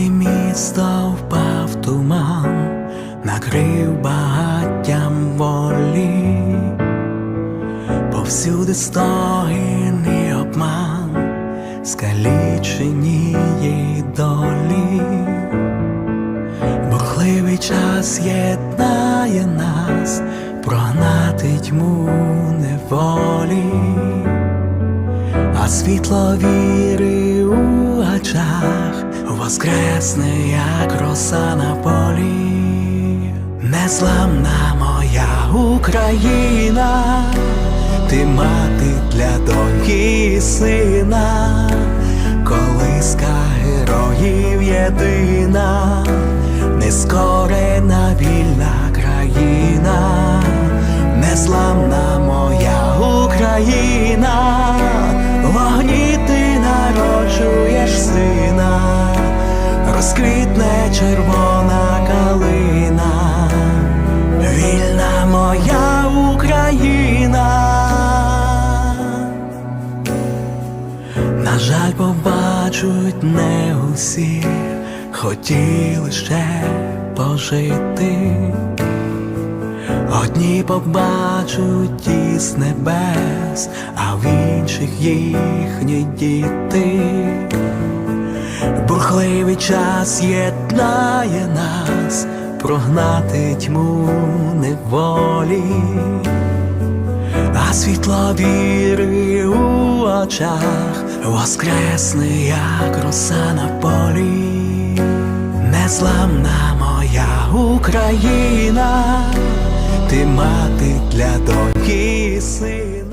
Тої міста впав туман, накрив багаттям волі, повсюди стогини обман, скалічені її долі, бухливий час єднає нас, прогнати тьму неволі, а світло віри у очах воскресне, як роса на полі. Незламна моя Україна, ти мати для доньки і сина, колиска героїв єдина, нескорена вільна країна, незламна моя Україна, розквітне червона калина, вільна моя Україна. На жаль, побачуть не усі, хотіли ще пожити. Одні побачуть із небес, а в інших їхні діти. Бурхливий час єднає нас, прогнати тьму неволі, а світло віри у очах воскресне, як роса на полі, незламна моя Україна, ти мати для доньки і сина.